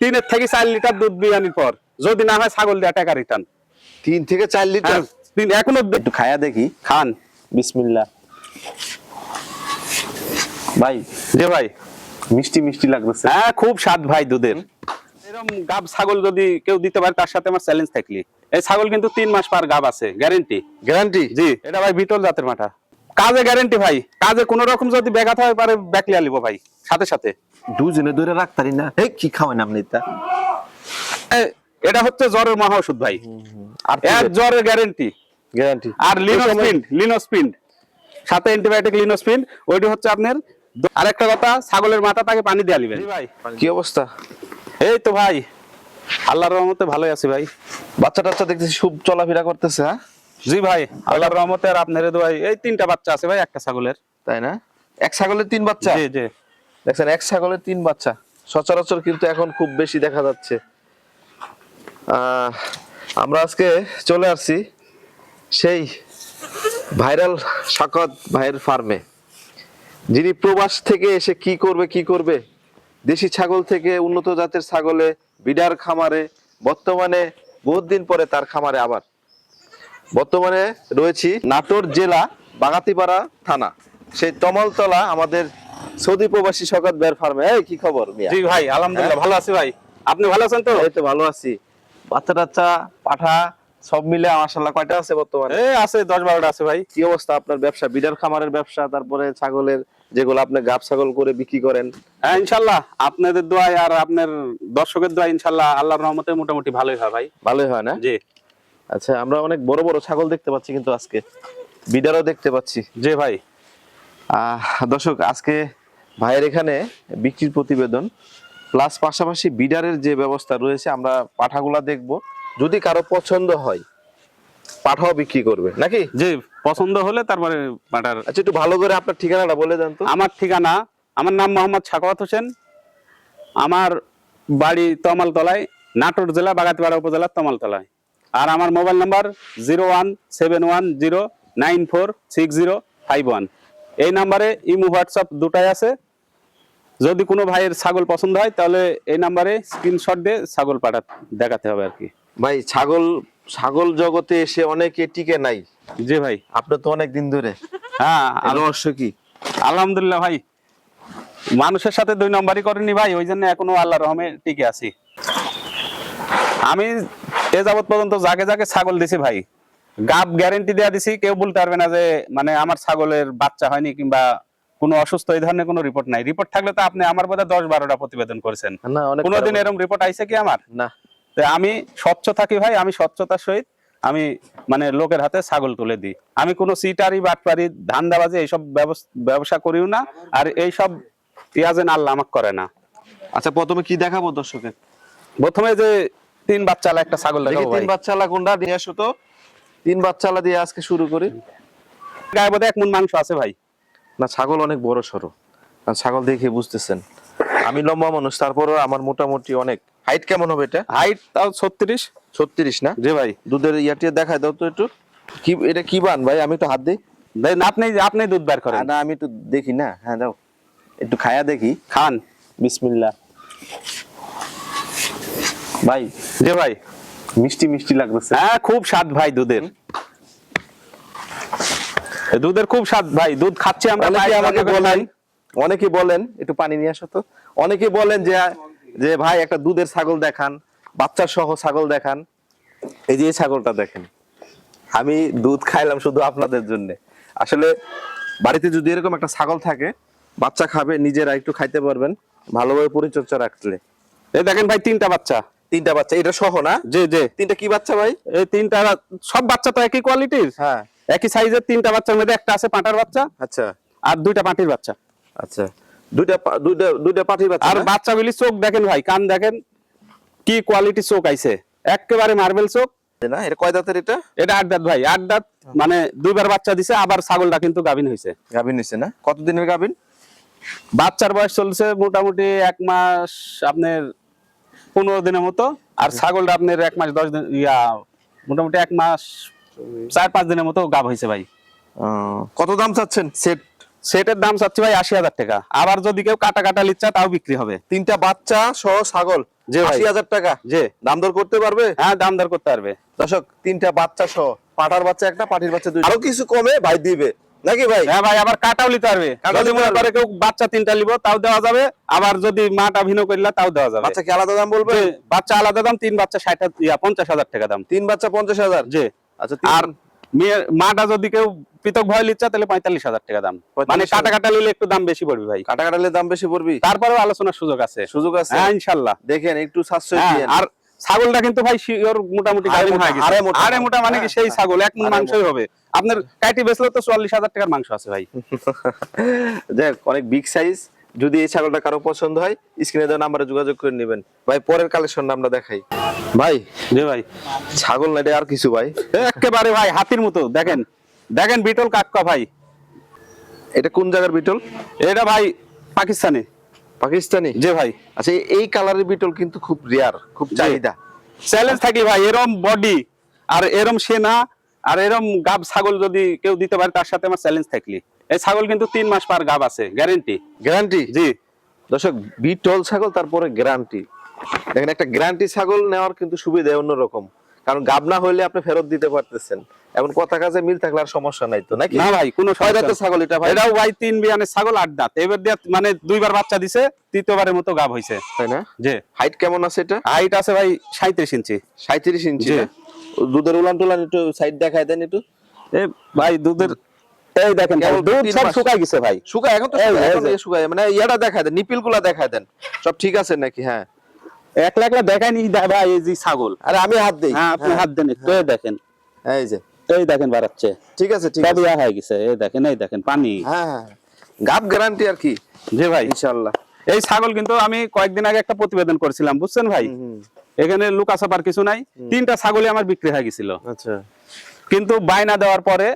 তিনের থেকে চার লিটার দুধ বিয়ানির পর। যদি না হয় ছাগল দেওয়া টাকা রিটার্ন তিন থেকে চার লিটার? তিন এখনও একটু খায়া দেখি। খান। বিসমিল্লা। ভাই যে ভাই। মিষ্টি মিষ্টি লাগতেছে। হ্যাঁ খুব স্বাদ ভাই দুধের। এরকম গাব ছাগল যদি কেউ দিতে পারে তার সাথে আমার চ্যালেঞ্জ থাকলি। এই ছাগল কিন্তু তিন মাস পার গাব আছে গ্যারেন্টি গ্যারান্টি জি এটা ভাই বিটল জাতের মাঠা। কাজে গ্যারেন্টি ভাই। কাজে কোন রকম যদি ব্যাঘাত হয় পারে ব্যাকলিয়া লিবো ভাই। সাথে সাথে। দুজনে ধরে রাখতারি না। এই কি খাওয়ান আপনি তা এটা হচ্ছে জ্বরের মহা ওষুধ ভাই আর এক জ্বরের গ্যারেন্টি গ্যারান্টি আর লিনোস্পিন লিনোস্পিন সাথে অ্যান্টিবায়োটিক লিনোস্পিন ওইটি হচ্ছে আপনার আরেকটা কথা ছাগলের মাথা তাকে পানি দেওয়া লিবেন। ভাই। কি অবস্থা? এই তো ভাই। আল্লাহর রহমতে ভালোই আছি ভাই। বাচ্চা টাচ্চা দেখতেছি খুব চলাফেরা করতেছে হ্যাঁ? জি ভাই আল্লাহর রহমতে আর আপনার ভাই এই তিনটা বাচ্চা আছে ভাই একটা ছাগলের। তাই না? এক ছাগলের তিন বাচ্চা? জি জি। দেখছেন এক ছাগলের তিন বাচ্চা। সচরাচর কিন্তু এখন খুব বেশি দেখা যাচ্ছে। আমরা আজকে চলে আসছি সেই ভাইরাল শাকত ভাইয়ের ফার্মে যিনি প্রবাস থেকে এসে কি করবে কি করবে? দেশি ছাগল থেকে উন্নত জাতের ছাগলে বিডার খামারে বর্তমানে বহুত দিন পরে তার খামারে আবার। বর্তমানে রয়েছি নাটোর জেলা বাগাতিপাড়া থানা। সেই তমালতলা আমাদের সৌদি প্রবাসী শকত বের ফার্মে। এই কি খবর মিয়া? জি ভাই আলহামদুলিল্লাহ ভালো আছি ভাই। আপনি ভালো আছেন তো? এই তো ভালো আছি। বাচ্চা টাচ্চা পাঠা সব মিলে মাশাআল্লাহ কয়টা আছে বর্তমানে? এই আছে দশ বারোটা আছে ভাই। কি অবস্থা আপনার ব্যবসা? বিডার খামারের ব্যবসা তারপরে ছাগলের যেগুলো আপনি গাব ছাগল করে বিক্রি করেন। হ্যাঁ ইনশাল্লাহ আপনাদের দোয়ায় আর আপনার দর্শকের দোয়ায় ইনশাল্লাহ আল্লাহর রহমতে মোটামুটি ভালোই হয় ভাই। ভালোই হয় না? জি। আচ্ছা আমরা অনেক বড় বড় ছাগল দেখতে পাচ্ছি কিন্তু আজকে। বিডারও দেখতে পাচ্ছি। যে ভাই দর্শক আজকে ভাইয়ের এখানে বিক্রির প্রতিবেদন প্লাস পাশাপাশি বিডারের যে ব্যবস্থা রয়েছে আমরা পাঠাগুলা দেখব। যদি কারও পছন্দ হয় পাঠাও বিক্রি করবে নাকি? জি পছন্দ হলে তারপরে পাঠার। আচ্ছা একটু ভালো করে আপনার ঠিকানাটা বলে দেন তো। আমার ঠিকানা আমার নাম মোহাম্মদ সাখাওয়াত হোসেন। আমার বাড়ি তমালতলায় নাটোর জেলা বাগাতিপাড়া উপজেলার তমালতলায়। আর আমার mobile number zero one seven one zero nine four six zero five one. এই নাম্বারে ইমো হোয়াটসঅ্যাপ দুটাই আছে। যদি কোনো ভাইয়ের ছাগল পছন্দ হয় তাহলে এই নাম্বারে স্ক্রিনশট দিয়ে ছাগল পাঠা দেখাতে হবে আর কি। ভাই ছাগল ছাগল জগতে এসে অনেকে টিকে নাই। জি ভাই। আপনার তো অনেক দিন ধরে। হ্যাঁ আর রহস্য কি? আলহামদুলিল্লাহ ভাই। মানুষের সাথে দুই নম্বরই করেনি ভাই ওই জন্য এখনও আল্লাহ রহমে টিকে আছি। আমি এ যাবৎ পর্যন্ত যাকে যাকে ছাগল দিছি ভাই গাব গ্যারেন্টি দেয়া দিছি কেউ বলতে পারবে না যে মানে আমার ছাগলের বাচ্চা হয়নি কিংবা কোনো অসুস্থ এই ধরনের কোনো রিপোর্ট নাই। রিপোর্ট থাকলে তো আপনি আমার বোধহয় দশ বারোটা প্রতিবেদন করেছেন। না কোনোদিন এরকম রিপোর্ট আইছে কি আমার? না। তো আমি স্বচ্ছ থাকি ভাই আমি স্বচ্ছতার সহিত আমি মানে লোকের হাতে ছাগল তুলে দিই। আমি কোনো সিটারি বাটপারি ধান্দাবাজি এইসব ব্যবসা করিও না আর এইসব ইয়াজেন আল্লাহ আমাকে করে না। আচ্ছা প্রথমে কি দেখাবো দর্শকের? প্রথমে যে তিন বাচ্চালা একটা ছাগল দেখি দেখাবো তিন। বাচ্চালা কোনটা দিয়ে আসো তো। তিন বাচ্চালা দিয়ে আজকে শুরু করি। গায়ে বোধহয় এক মন মাংস আছে ভাই। না ছাগল অনেক বড় সড়ো ছাগল দেখে বুঝতেছেন। আমি লম্বা মানুষ তারপরও আমার মোটামুটি অনেক। হাইট কেমন হবে এটা? হাইট তাও ছত্রিশ। ছত্রিশ না? জি ভাই। দুধের ইয়াটিয়ে দেখায় দাও তো একটু। কি এটা কি বান ভাই? আমি তো হাত দিই। আপনি আপনি দুধ বের করেন। না আমি একটু দেখি না। হ্যাঁ দাও। একটু খায়া দেখি। খান। বিসমিল্লাহ। ভাই জি ভাই মিষ্টি মিষ্টি লাগতেছে। হ্যাঁ খুব স্বাদ ভাই দুধের। দুধের খুব স্বাদ ভাই দুধ খাচ্ছি আমরা অনেকে আমাকে বলেন। অনেকে বলেন একটু পানি নিয়ে আসো তো। অনেকে বলেন যে যে ভাই একটা দুধের ছাগল দেখান বাচ্চা সহ ছাগল দেখান। এই যে এই ছাগলটা দেখেন আমি দুধ খাইলাম শুধু আপনাদের জন্য। আসলে বাড়িতে যদি এরকম একটা ছাগল থাকে বাচ্চা খাবে নিজেরা একটু খাইতে পারবেন ভালোভাবে পরিচর্যা রাখলে। এই দেখেন ভাই তিনটা বাচ্চা। তিনটা বাচ্চা এটা সহ না? জি জি। তিনটা কি বাচ্চা ভাই? এই তিনটা সব বাচ্চা তো একই কোয়ালিটির হ্যাঁ। একই সাইজের তিনটা বাচ্চার মধ্যে একটা আছে পাঁটার বাচ্চা আচ্ছা। আর দুইটা পাঁটির বাচ্চা। আচ্ছা। দুইটা দুইটা দুইটা পাটির বাচ্চা আর না? বাচ্চাগুলি চোখ দেখেন ভাই কান দেখেন কি কোয়ালিটি চোখ আইছে। একেবারে মার্বেল চোখ। না? এটা কয় দাঁতের এটা? এটা আট দাঁত ভাই আট দাঁত মানে দুইবার বাচ্চা দিছে আবার ছাগলটা কিন্তু গাভিন হয়েছে গাভিন নিছে না? কতদিনের গাভিন? বাচ্চার বয়স চলছে মোটামুটি এক মাস আপনার পনেরো দিনের মতো। আর ছাগলটা আপনার এক মাস দশ দিন ইয়া মোটামুটি এক মাস চার পাঁচ দিনের মতো গাভ হয়েছে ভাই। কত দাম চাচ্ছেন? সেট সেটের দাম চাচ্ছি ভাই আশি হাজার টাকা। আবার যদি কেউ কাটা কাটা লিচ্ছা তাও বিক্রি হবে। তিনটা বাচ্চা সহ ছাগল। যে। আশি হাজার টাকা। যে দাম দর করতে পারবে? হ্যাঁ দাম দর করতে পারবে। দর্শক তিনটা বাচ্চা সহ পাটার বাচ্চা একটা পাটির বাচ্চা দুই আরও কিছু কমে ভাই দিবে। নাকি ভাই? হ্যাঁ ভাই আবার কাটাও নিতে পারবে। যদি মনে করে কেউ বাচ্চা তিনটা নিব তাও দেওয়া যাবে। আবার যদি মাটা ভিন্ন করলে তাও দেওয়া যাবে। বাচ্চা কি আলাদা দাম বলবে বাচ্চা আলাদা দাম তিন বাচ্চা ষাট পঞ্চাশ হাজার টাকা দাম। তিন বাচ্চা পঞ্চাশ হাজার? জি। আচ্ছা আর মেয়ের মাটা যদি কেউ পৃথক ভয় লিচ্ছে তাহলে পঁয়তাল্লিশ হাজার টাকা দাম। মানে কাটা কাটা নিলে একটু দাম বেশি পড়বে ভাই। কাটা কাটালে দাম বেশি পড়বি? তারপরেও আলোচনার সুযোগ আছে। সুযোগ আছে। হ্যাঁ ইনশাল্লাহ। দেখেন একটু সাশ্রয় হ্যাঁ, আর ছাগলটা কিন্তু ভাই শিওর মোটামুটি মোটা, হয়ে গেছে। হাড়ে মোটা। মানে কি সেই হ্যাঁ। ছাগল এক মণ মাংসই হবে। আপনার কাইটি বেচলে তো চুয়াল্লিশ হাজার টাকার মাংস আছে ভাই। দেখ অনেক বিগ সাইজ যদি এই ছাগলটা কারও পছন্দ হয় স্ক্রিনে দেওয়া নাম্বারে যোগাযোগ করে নেবেন। ভাই পরের কালেকশন আমরা দেখাই। ভাই জি ভাই। ছাগল না আর কিছু ভাই? একেবারে ভাই হাতির মতো। দেখেন দেখেন বিটল কাক্কা ভাই। এটা কোন জায়গার বিটল? এটা ভাই পাকিস্তানি। পাকিস্তানি? জি ভাই। আচ্ছা এই- কালারের বিটল কিন্তু খুব রেয়ার খুব চাহিদা। চ্যালেঞ্জ থাকি ভাই এরম বডি আর এরম সেনা আর এরম গাব ছাগল যদি কেউ দিতে পারে তার সাথে আমার চ্যালেঞ্জ থাকলি। এই ছাগল কিন্তু তিন মাস পার গাব আছে গ্যারেন্টি গ্যারান্টি জি। দর্শক বিটল ছাগল তারপরে গ্যারান্টি দেখেন একটা গ্যারান্টি ছাগল নেওয়ার কিন্তু সুবিধা অন্যরকম। কারণ গাব না হইলে আপনি ফেরত দিতে পারতেছেন। এখন কথা কাজে মিল থাকলে আর সমস্যা নাই তো নাকি? না ভাই কোনো সমস্যা ছাগল এটা ভাই? এটাও ভাই তিন বিয়ানের ছাগল আট দাঁত। এবার দিয়ে মানে দুইবার বাচ্চা দিছে তৃতীয়বারের মতো গাব হয়েছে তাই না? যে হাইট কেমন আছে এটা? হাইট আছে ভাই সাঁত্রিশ ইঞ্চি। সাঁত্রিশ ইঞ্চি জি। দুধের উলান টুলান একটু সাইড দেখায় দেন একটু। এ ভাই দুধের এই দেখেন দুধ সব। শুকাই গেছে ভাই। শুকায় এখন তো শুকায়, শুকায়। মানে ইয়াটা দেখায় দেন নিপিলগুলা দেখায় দেন। সব ঠিক আছে নাকি? হ্যাঁ। একলা একলা দেখাই নি ভাই এই যে ছাগল। আরে আমি হাত দেই। হ্যাঁ আপনি হাত দেন একটু দেখেন। এই যে। এই দেখেন বাড়াচ্ছে। ঠিক আছে ঠিক আছে। হয়ে গেছে এই দেখেন এই দেখেন পানি। হ্যাঁ হ্যাঁ। গাব গ্যারান্টি আর কি? জি ভাই। ইনশাআল্লাহ। এই ছাগল কিন্তু আমি কয়েকদিন আগে একটা প্রতিবেদন করেছিলাম বুঝছেন ভাই? এখানে লুকা ছাপার কিছু নাই তিনটা ছাগলই আমার বিক্রি হয়ে গেছিল। আচ্ছা। কিন্তু বাইনা দেওয়ার পরে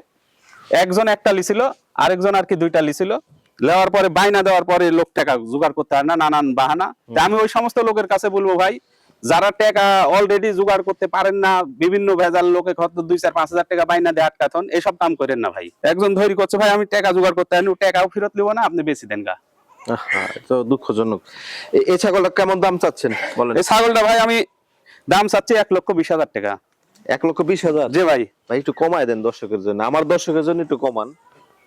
একজন একটা লিছিল আরেকজন আর কি দুইটা লিছিল। নেওয়ার পরে বাইনা দেওয়ার পরে লোক টাকা জোগাড় করতে হয় না নানান বাহানা। আমি ওই সমস্ত লোকের কাছে বলব ভাই যারা টাকা অলরেডি জোগাড় করতে পারেন না বিভিন্ন ভেজাল লোকে হয়তো দুই চার পাঁচ হাজার টাকা বাইনা দিয়ে আটকাতন এসব কাম করেন না ভাই। একজন ধৈর্য করছে ভাই আমি টাকা জোগাড় করতে পারিনি টাকাও ফেরত নিবো না আপনি বেশি দেন গা। তো দুঃখজনক। এই ছাগলটা কেমন দাম চাচ্ছেন বলেন? এই ছাগলটা ভাই আমি দাম চাচ্ছি এক লক্ষ বিশ হাজার টাকা। এক লক্ষ বিশ হাজার? জি ভাই। ভাই একটু কমায় দেন দর্শকের জন্য। আমার দর্শকের জন্য একটু কমান।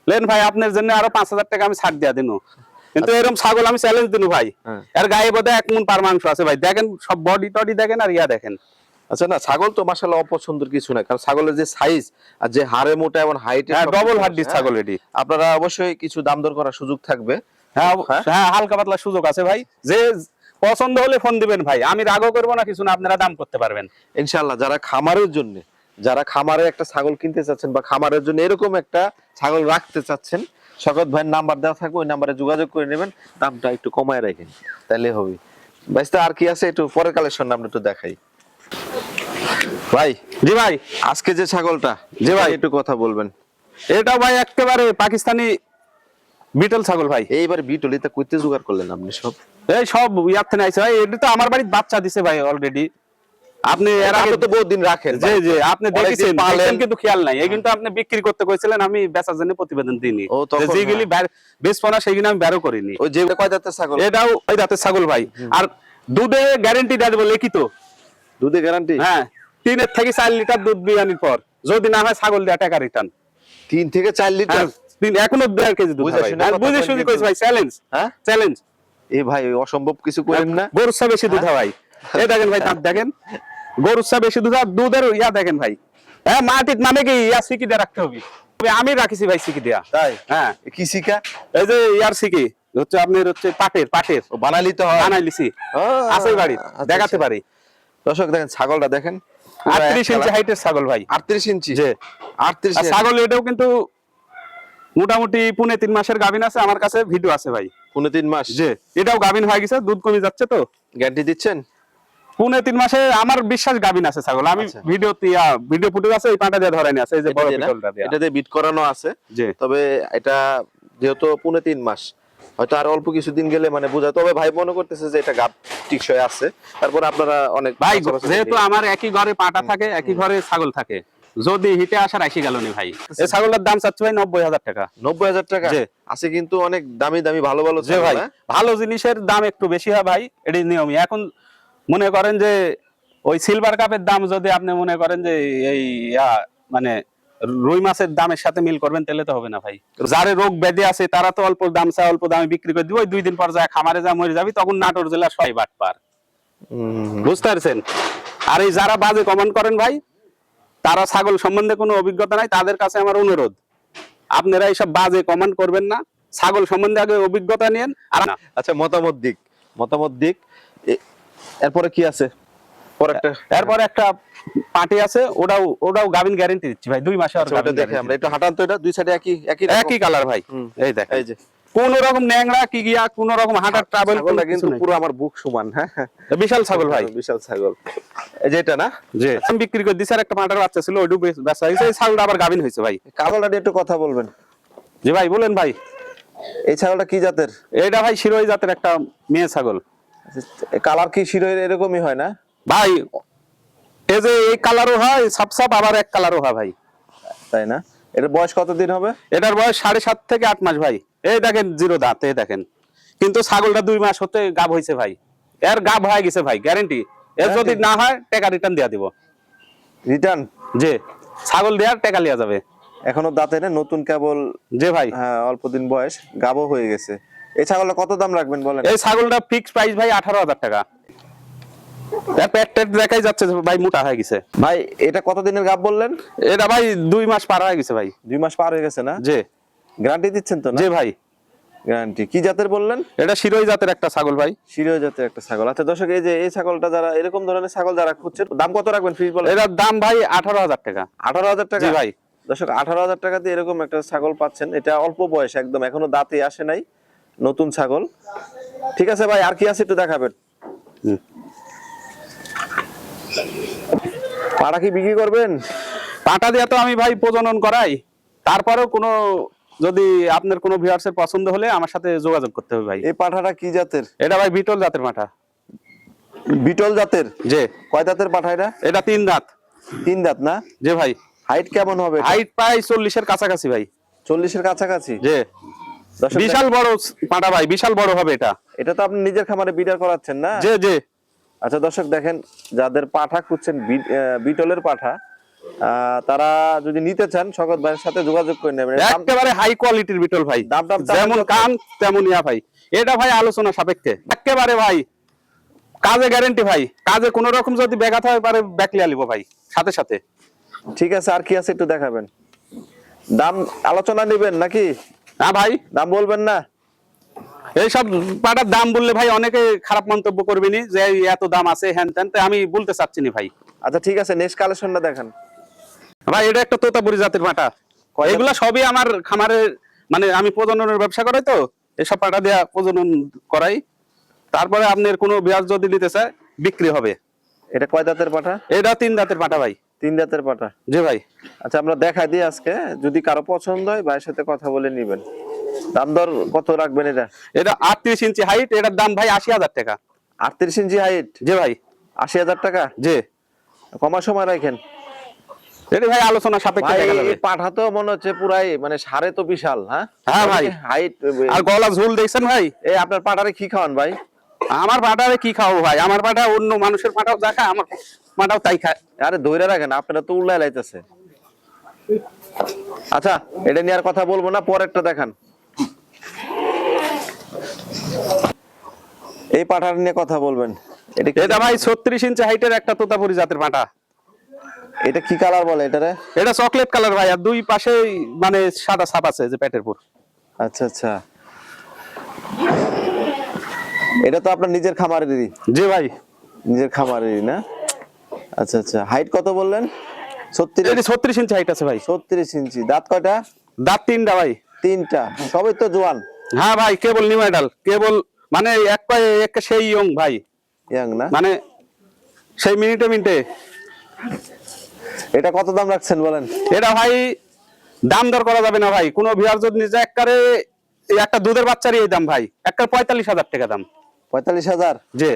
লেন ভাই আপনার জন্য আরও পাঁচ হাজার টাকা আমি ছাড় দিয়া দিন কিন্তু এরকম ছাগল আমি চ্যালেঞ্জ দিন ভাই। হ্যাঁ। এর গায়ে বোধ এক মন পার মাংস আছে ভাই। দেখেন সব বডি টডি দেখেন আর ইয়া দেখেন। আচ্ছা না ছাগল তো মাসাল্লাহ অপছন্দের কিছু না কারণ ছাগলের যে সাইজ আর যে হাড়ে মোটা এবং হাইট ডবল হাড্ডির ছাগল এটি। আপনারা অবশ্যই কিছু দাম দর করার সুযোগ থাকবে। হ্যাঁ হ্যাঁ? হ্যাঁ হালকা পাতলা সুযোগ আছে ভাই। যে পছন্দ হলে ফোন দিবেন ভাই। আমি রাগও করব না কিছু না আপনারা দাম করতে পারবেন। ইনশাল্লাহ যারা খামারের জন্য যারা খামারে একটা ছাগল কিনতে চাচ্ছেন বা খামারের জন্য এরকম একটা ছাগল রাখতে চাচ্ছেন শকত ভাইয়ের নাম্বার দেওয়া থাকবে ওই নাম্বারে যোগাযোগ করে নেবেন দামটা একটু কমায় রাখেন তাহলে হবে। বাইস্তা আর কি আছে একটু পরের কালেকশন আমরা একটু দেখাই। ভাই জি ভাই। আজকে যে ছাগলটা জি ভাই। একটু কথা বলবেন। এটাও ভাই একেবারে পাকিস্তানি বিটল ছাগল ভাই। এইবার বিটলিতে কইতে জোগাড় করলেন আপনি সব? এই সব ইয়ার থেকে আইছে ভাই এটা তো আমার বাড়ির বাচ্চা দিছে ভাই অলরেডি আপনি এর আগে তো বহুত দিন রাখেন জি জি আপনি দেখেছেন পালেন। কিন্তু খেয়াল নাই। এই কিন্তু আপনি বিক্রি করতে কইছিলেন আমি বেচার জন্য প্রতিবেদন দিইনি। যেগুলি বেচবো সেগুলি আমি বেরো করিনি। ওই যে কয় দাঁতের ছাগল? এটাও ওই দাঁতের ছাগল ভাই। আর দুধে গ্যারেন্টি দুধে গ্যারান্টি হ্যাঁ তিনের থেকে চার লিটার দুধ বিয়ানির পর। যদি না হয় ছাগল দেওয়া টাকা রিটার্ন তিন থেকে চার লিটার? তিন এখনও দেড় কেজি দুধ বুঝে হয় শুনে কইছি ভাই চ্যালেঞ্জ হ্যাঁ? চ্যালেঞ্জ এ ভাই অসম্ভব কিছু করেন না। গরুর বেশি দুধ হয় ভাই। এই দেখেন ভাই দাঁত দেখেন। গরুর চা বেশি দুধ আর দুধের ইয়া দেখেন ভাই। হ্যাঁ মাটির মানে কি ইয়া সিকি দিয়ে রাখতে হবে? আমি রাখিছি ভাই সিকি দেয়া। তাই? হ্যাঁ। কি এই যে ইয়ার সিকি হচ্ছে আপনার হচ্ছে পাটের পাটের। ও বানালি তো বানাই লিছি। ও, আছে বাড়ি আচ্ছা, দেখাতে আচ্ছা। পারি। দর্শক দেখেন ছাগলটা দেখেন। আটত্রিশ ইঞ্চি হাইটের ছাগল ভাই। আটত্রিশ ইঞ্চি। আটত্রিশ ছাগল এটাও কিন্তু মোটামুটি পুনে তিন মাসের গাভিন আছে আমার কাছে ভিডিও আছে ভাই। পুনে তিন মাস। যে এটাও গাভিন হয়ে গেছে দুধ কমে যাচ্ছে তো। গ্যারান্টি দিচ্ছেন? পুনে তিন মাসে আমার বিশ্বাস গাভিন আছে ছাগল। আমি। ভিডিও ভিডিও ফুটেজ আছে এই পাটা দিয়ে ধরাই আছে এই যে বড়? পিটলটা দিয়ে। এটাতে বিট করানো আছে। তবে এটা যেহেতু পুনে তিন মাস হয়তো আর অল্প কিছুদিন গেলে মানে বোঝা তবে ভাই মনে করতেছে যে এটা গাপ টিকসই আছে। তারপর আপনারা অনেক ভাই যেহেতু আমার একই ঘরে পাটা থাকে একই ঘরে ছাগল থাকে। যদি হিটে আসার আসি গেল নি ভাই। এই ছাগলের দাম চাচ্ছে ভাই নব্বই হাজার টাকা। নব্বই হাজার টাকা। আছে কিন্তু অনেক দামি দামি ভালো ভালো ভাই হ্যাঁ? ভালো জিনিসের দাম একটু বেশি হয় ভাই এটি নিয়মই। এখন মনে করেন যে ওই সিলভার কাপের দাম যদি আপনি মনে করেন যে এই মানে রুই মাছের দামের সাথে মিল করবেন তাহলে তো হবে না ভাই। যারে রোগ ব্যাধি আছে তারা তো অল্প দাম চায় অল্প দামে বিক্রি করে দিব। ওই দুই দিন পর যায় খামারে যা মরে যাবি তখন নাটোর জেলা সবাই বাট পার। বুঝতে পারছেন? আর এই যারা বাজে কমেন্ট করেন ভাই তারা ছাগল সম্বন্ধে কোনো অভিজ্ঞতা নাই তাদের কাছে আমার অনুরোধ। আপনারা এইসব বাজে কমেন্ট করবেন না। ছাগল সম্বন্ধে আগে অভিজ্ঞতা নিন আর আচ্ছা মতামত দিক। মতামত দিক এরপরে কি আছে? এরপরে একটা পার্টি আছে ওটাও ওটাও গাবিন গ্যারেন্টি দিচ্ছি ভাই দুই মাসে আর আচ্ছা, গাভিন দেখে আমরা হাঁটান তো এটা দুই সাইডে একই একই একই কালার ভাই। এই দেখ এই যে। কোন রকম ন্যাংরা কি গিয়া কোন রকম হাঁটার ট্রাভেল ছাগলটা কিন্তু পুরো আমার বুক সমান হ্যাঁ? বিশাল ছাগল ভাই। বিশাল ছাগল। এই যে এটা না? যে আমি বিক্রি করে দিছি আর একটা পাঁটার বাচ্চা ছিল ওইটু বেচা হয়েছে এই ছাগলটা আবার গাবিন হয়েছে ভাই। কাগলটা নিয়ে একটু কথা বলবেন। জি ভাই বলেন ভাই। এই ছাগলটা কি জাতের? এটা ভাই শিরোই জাতের একটা মেয়ে ছাগল। কালার কি শিরোয়ের এরকমই হয় না? ভাই এই যে এই কালারও হয় সাপ সাপ আবার এক কালারও হয় ভাই। তাই না? এর বয়স কতদিন হবে? এটার বয়স সাড়ে সাত থেকে আট মাস ভাই। এই দেখেন জিরো দাঁত এই দেখেন। কিন্তু ছাগলটা দুই মাস হতে গাব হয়েছে ভাই। এর গাব হয়ে গেছে ভাই গ্যারেন্টি এর যদি না হয় টাকা রিটার্ন দিয়া দিব। রিটার্ন যে ছাগল দেওয়ার টাকা লিয়া যাবে। এখনও দাঁতে না নতুন কেবল যে ভাই। হ্যাঁ অল্প দিন বয়স গাবো হয়ে গেছে। এই ছাগলটা কত দাম রাখবেন বলেন? এই ছাগলটা ফিক্স প্রাইস ভাই আঠারো হাজার টাকা। টেট দেখাই যাচ্ছে ভাই মোটা হয়ে গেছে। ভাই এটা কত দিনের গাব বললেন? এটা ভাই দুই মাস পার হয়ে গেছে ভাই। দুই মাস পার হয়ে গেছে না? যে গ্যারান্টি দিচ্ছেন তো না? যে ভাই। গ্যারান্টি কি জাতের বললেন? এটা শিরোই জাতের একটা ছাগল ভাই। শিরোই জাতের একটা ছাগল। আচ্ছা দর্শক এই যে এই ছাগলটা যারা এরকম ধরনের ছাগল যারা খুঁজছেন দাম কত রাখবেন ফ্রিজ বলেন? এটার দাম ভাই আঠারো হাজার টাকা। আঠারো হাজার টাকা? জি ভাই। দর্শক আঠারো হাজার টাকা দিয়ে এরকম একটা ছাগল পাচ্ছেন। এটা অল্প বয়স একদম এখনও দাঁতে আসে নাই। নতুন ছাগল। ঠিক আছে ভাই আর কি আছে একটু দেখাবেন। পাড়া কি বিক্রি করবেন? পাটা দিয়ে তো আমি ভাই প্রজনন করাই। তারপরেও কোনো যদি আপনার কোনো ভিউয়ার্সের পছন্দ হলে আমার সাথে যোগাযোগ করতে হবে ভাই। এই পাঠাটা কি জাতের? এটা ভাই বিটল জাতের পাঠা বিটল জাতের? যে কয় দাঁতের পাঠা এটা? এটা তিন দাঁত। তিন দাঁত না? যে ভাই। হাইট কেমন হবে হাইট প্রায় চল্লিশের কাছাকাছি ভাই। চল্লিশের কাছাকাছি? যে বিশাল বড় পাটা ভাই বিশাল বড় হবে এটা। এটা তো আপনি নিজের খামারে বিডার করাচ্ছেন না? যে যে আচ্ছা দর্শক দেখেন যাদের পাঠা খুঁজছেন বিটলের পাঠা তারা যদি নিতে চান শকত ভাইয়ের সাথে যোগাযোগ করে নেবেন। একেবারে হাই কোয়ালিটির বিটল ভাই। যেমন? কান তেমন ইয়া ভাই। এটা ভাই আলোচনা সাপেক্ষে। একেবারে ভাই কাজে গ্যারেন্টি ভাই। কাজে কোন রকম যদি ব্যাঘাত হয় পারে ব্যাকলিয়া লিব ভাই সাথে সাথে। ঠিক আছে আর কি আছে একটু দেখাবেন। দাম আলোচনা নেবেন নাকি? না ভাই দাম বলবেন না। এইসব পাটার দাম বললে ভাই অনেকে খারাপ মন্তব্য করবেনি যে এত দাম আছে হ্যান ত্যান। তাই আমি বলতে চাচ্ছি না ভাই। আচ্ছা ঠিক আছে নেক্সট কালেকশনটা দেখান। ভাই এটা একটা তোতাপুরি জাতের পাটা। এগুলা সবই আমার খামারে মানে আমি প্রজননের ব্যবসা করাই তো এসব পাটা দেয়া প্রজনন করাই। তারপরে আপনার কোনো বিয়াজ যদি নিতে চায় বিক্রি হবে। এটা কয় দাঁতের পাঠা এটা তিন দাঁতের পাটা ভাই। তিন দাঁতের পাঠা জি ভাই। আচ্ছা আমরা দেখা দিই আজকে যদি কারও পছন্দ হয় ভাইয়ের সাথে কথা বলে নিবেন। দাম দর কত রাখবেন এটা? এটা আটত্রিশ ইঞ্চি হাইট এটার দাম ভাই আশি হাজার টাকা। আটত্রিশ ইঞ্চি হাইট জি ভাই। আশি হাজার টাকা? জি। কমা সময় রাখেন? এটা ভাই আলোচনা সাপেক্ষে দেখা যাবে। পাঠা তো মনে হচ্ছে পুরাই মানে সারে তো বিশাল হ্যাঁ? হ্যাঁ ভাই। হাইট আর গলা ঝুল দেখছেন ভাই? এই আপনার পাঠারে কি খাওয়ান ভাই? আমার পাটারে কি খাব ভাই? আমার পাটা অন্য মানুষের পাটাও যা খায় আমার পাটাও তাই খায়। আরে ধৈর্য রাখেন আপনারা তো উল্লাই লাইতেছে। আচ্ছা এটা নিয়ে আর কথা বলব না পরেরটা দেখান। এই পাঠার নিয়ে কথা বলবেন। এটা এটা ভাই ছত্রিশ ইঞ্চি হাইটের একটা তোতাপুরি জাতের পাটা এটা কি কালার বলে এটারে? এটা চকলেট কালার ভাই আর দুই পাশে মানে সাদা ছাপ আছে যে পেটের পুর আচ্ছা আচ্ছা। এটা তো আপনার নিজের খামারেরই। জি ভাই। নিজের খামারেরই না? আচ্ছা আচ্ছা। হাইট কত বললেন? ছত্রিশ? ছত্রিশ ইঞ্চি হাইট আছে ভাই। ছত্রিশ ইঞ্চি। দাঁত কয়টা? দাঁত তিনটা ভাই। তিনটা। সবই তো জোয়ান। হ্যাঁ ভাই কেবল নিউ মেডাল কেবল মানে এক পায়ে এক সেই ইয়ং ভাই। ইয়ং না? মানে সেই মিনিটে মিনিটে। এটা কত দাম রাখছেন বলেন? এটা ভাই দাম দর করা যাবে না ভাই। কোনো ভিয়ার যদি নিজে একবারে এই একটা দুধের বাচ্চারই এই দাম ভাই। একটা পঁয়তাল্লিশ হাজার টাকা দাম। পঁয়তাল্লিশ হাজার? যে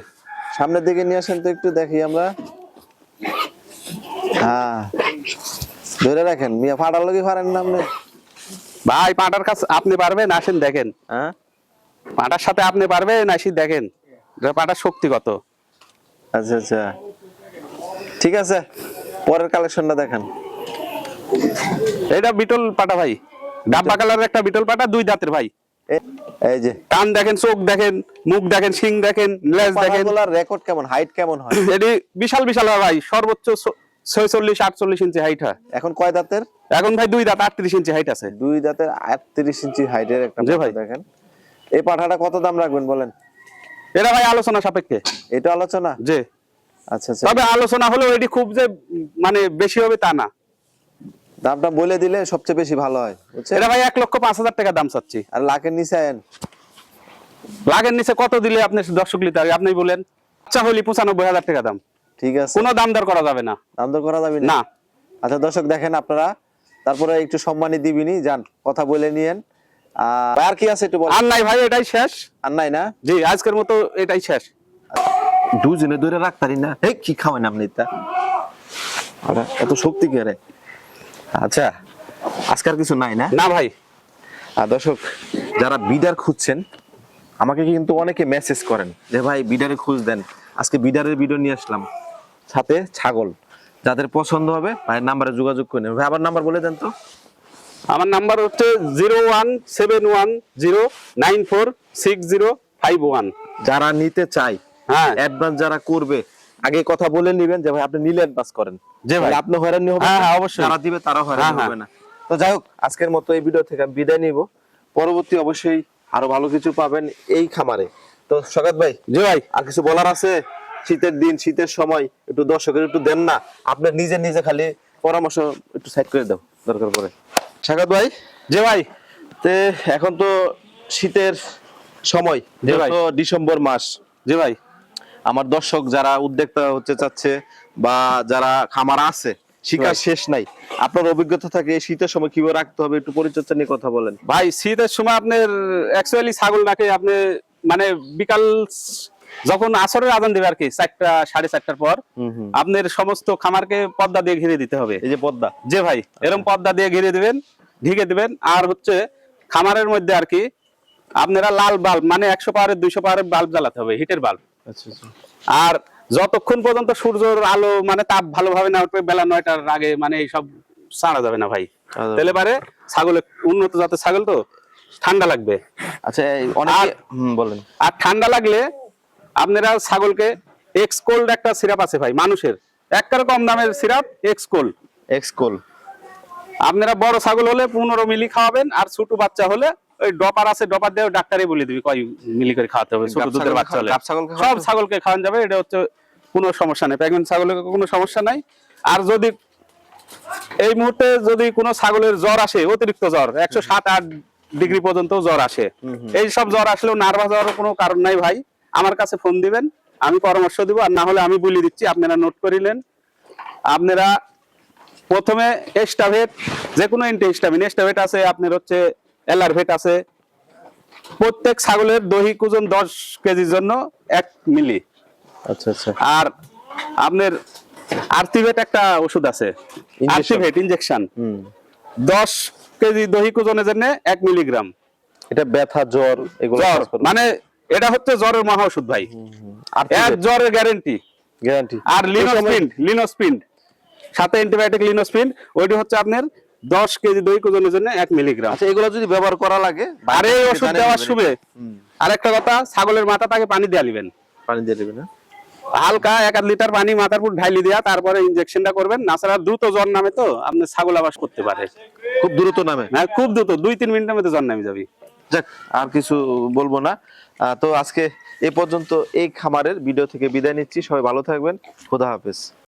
সামনের দিকে নিয়ে আসেন তো একটু দেখি আমরা। হ্যাঁ। ধরে রাখেন মিয়া ফাটার লোকই পারেন না আপনি। ভাই পাটার কাছে আপনি পারবেন আসেন দেখেন। হ্যাঁ। পাটার সাথে আপনি পারবেন আসি দেখেন। পাটার শক্তি কত? আচ্ছা আচ্ছা। ঠিক আছে পরের কালেকশনটা দেখেন। এটা বিটল পাটা ভাই। ডাব্বা কালারের একটা বিটল পাটা দুই দাঁতের ভাই। এই যে কান দেখেন চোখ দেখেন মুখ দেখেন শিং দেখেন লেজ দেখেন। রেকর্ড কেমন? হাইট কেমন হয়? এটি বিশাল বিশাল হয় ভাই। সর্বোচ্চ ছয়চল্লিশ আটচল্লিশ ইঞ্চি হাইট হয়। এখন কয় দাঁতের? এখন ভাই দুই দাঁত আটত্রিশ ইঞ্চি হাইট আছে। দুই দাঁতের আটত্রিশ ইঞ্চি হাইটের একটা ভাই। দেখেন। এই পাঠাটা কত দাম রাখবেন বলেন? এটা ভাই আলোচনা সাপেক্ষে। এটা আলোচনা? যে আচ্ছা আচ্ছা। তবে আলোচনা হলেও এটি খুব যে মানে বেশি হবে তা না। দামটা বলে দিলে সবচেয়ে বেশি ভালো হয় বুঝছেন? এটা ভাই এক লক্ষ পাঁচ হাজার টাকা দাম চাচ্ছি। আর লাখের নিচে আয়েন। লাগের নিচে কত দিলে আপনি দর্শক লিতে হবে? আপনি বলেন আচ্ছা হলি পঁচানব্বই হাজার টাকা দাম। ঠিক আছে। কোনো দাম দর করা যাবে না। দাম দর করা যাবে না? আচ্ছা দর্শক দেখেন আপনারা তারপরে একটু সম্মানী দিবিনি যান কথা বলে নিয়েন। আর কি আছে একটু বল আর নাই ভাই এটাই শেষ। আর নাই না? জি আজকের মতো এটাই শেষ। দুজনে ধরে রাখতারি না? হে কি খাওয়ান আপনি তা? আরে, এত শক্তি কে রে? আচ্ছা আজকার কিছু নাই না? না ভাই। আর দর্শক যারা বিডার খুঁজছেন আমাকে কিন্তু অনেকে মেসেজ করেন যে ভাই বিডারে খুঁজ দেন। আজকে বিডারের ভিডিও নিয়ে আসলাম। সাথে ছাগল। যাদের পছন্দ হবে ভাইয়ের নাম্বারে যোগাযোগ করে নেবেন। ভাই আবার নাম্বার বলে দেন তো। আমার নাম্বার হচ্ছে zero one seven one zero nine four six zero five one যারা নিতে চাই হ্যাঁ। অ্যাডভান্স যারা করবে আগে কথা বলে নেবেন যে ভাই আপনি নিলে অ্যাডভান্স করেন। জি ভাই। আপনি হয়রানি হবে হ্যাঁ, হ্যাঁ, অবশ্যই। যারা দিবে তারাও হয়রানি হ্যাঁ, হ্যাঁ। হবে না। তো যাই হোক আজকের মতো এই ভিডিও থেকে আমি বিদায় নিব। পরবর্তী অবশ্যই আরও ভালো কিছু পাবেন এই খামারে। তো সকাত ভাই। জি ভাই। আর কিছু বলার আছে? শীতের দিন শীতের সময় একটু দর্শকের একটু দেন না। আপনি নিজে নিজে খালি পরামর্শ একটু সাইড করে দাও দরকার পড়ে। সাকাত ভাই। জি ভাই। তে এখন তো শীতের সময় জি ভাই। তো ডিসেম্বর মাস। জি ভাই। আমার দর্শক যারা উদ্যোক্তা হতে চাচ্ছে বা যারা খামার আছে শিকার শেষ নাই আপনার অভিজ্ঞতা থাকে এই শীতের সময় কীভাবে রাখতে হবে একটু পরিচর্যা নিয়ে কথা বলেন। ভাই শীতের সময় আপনার অ্যাকচুয়ালি ছাগল নাকে আপনি মানে বিকাল যখন আসরের আজান দেবে আর কি চারটা সাড়ে চারটার পর আপনার সমস্ত খামারকে পদ্মা দিয়ে ঘিরে দিতে হবে। এই যে পদ্মা। যে ভাই এরকম পদ্মা দিয়ে ঘিরে দিবেন ঢেকে দিবেন আর হচ্ছে খামারের মধ্যে আর কি আপনারা লাল বাল্ব মানে একশো পাওয়ারের দুইশো পাওয়ারের বাল্ব জ্বালাতে হবে হিটের বাল্ব। আচ্ছা আচ্ছা। আর যতক্ষণ পর্যন্ত সূর্যের আলো মানে তাপ ভালোভাবে না উঠবে বেলা নয়টার আগে মানে এইসব ছাড়া যাবে না ভাই। তাহলে পারে ছাগলে উন্নত জাতের ছাগল তো ঠান্ডা লাগবে। আচ্ছা বলেন। আর ঠান্ডা লাগলে আপনারা ছাগলকে এক্স কোল্ড একটা সিরাপ আছে ভাই মানুষের। একটা কম দামের syrup x cold x cold আপনারা বড় ছাগল হলে পনেরো মিলি খাওয়াবেন আর ছোট বাচ্চা হলে ওই ডপার আছে ডপার দিয়ে ডাক্তারই বলে দিবি কয় মিলি করে খাওয়াতে হবে ছোট দুধের বাচ্চা হলে। সব ছাগলকে খাওয়ানো যাবে এটা হচ্ছে কোনো সমস্যা নেই। প্রেগনেন্ট ছাগলের কোনো সমস্যা নাই। আর যদি এই মুহূর্তে যদি কোনো ছাগলের জ্বর আসে অতিরিক্ত জ্বর একশো সাত আট ডিগ্রি পর্যন্ত জ্বর আসে। এই সব জ্বর আসলেও নার্ভাস হওয়ার কোনো কারণ নাই ভাই। আমার কাছে ফোন দিবেন আমি পরামর্শ দিব আর না হলে আমি বলে দিচ্ছি আপনারা নোট করিলেন। আপনারা প্রথমে এস্টাভেট যে কোনো এন্টিহিস্টামিন এস্টাভেট আছে আপনার হচ্ছে এলারভেট আছে। প্রত্যেক ছাগলের দৈহিক ওজন দশ কেজির জন্য এক মিলি। আচ্ছা আচ্ছা। আর আপনার আর্থিভেট একটা ওষুধ আছে. আর্থিভেট ইনজেকশন দশ কেজি দৈহিক ওজনের জন্য এক মিলিগ্রাম। এটা ব্যথা জ্বর এগুলো জ্বর মানে এটা হচ্ছে জ্বরের মহা ওষুধ ভাই। এক জ্বরের গ্যারেন্টি গ্যারান্টি আর লিনোস্পিন্ড লিনোস্পিন্ড সাথে অ্যান্টিবায়োটিক লিনোস্পিন্ড ওইটা হচ্ছে আপনার দশ কেজি দৈহিক ওজনের জন্য এক মিলিগ্রাম। আচ্ছা এগুলো যদি ব্যবহার করা লাগে আর এই ওষুধ দেওয়ার শুভে আর একটা কথা ছাগলের মাথা তাকে পানি দিয়ে নিবেন পানি দিয়ে দিবেন হ্যাঁ? হালকা এক আধ লিটার পানি মাথার উপর ঢাইলি দেওয়া তারপরে ইনজেকশনটা করবেন। দ্রুত জ্বর নামে তো আপনি ছাগল আবাস করতে পারে। খুব দ্রুত নামে? হ্যাঁ খুব দ্রুত দুই তিন মিনিটের মধ্যে জ্বর নামে যাবি। যাক আর কিছু বলব না। তো আজকে এ পর্যন্ত এই খামারের ভিডিও থেকে বিদায় নিচ্ছি। সবাই ভালো থাকবেন। খোদা হাফেজ।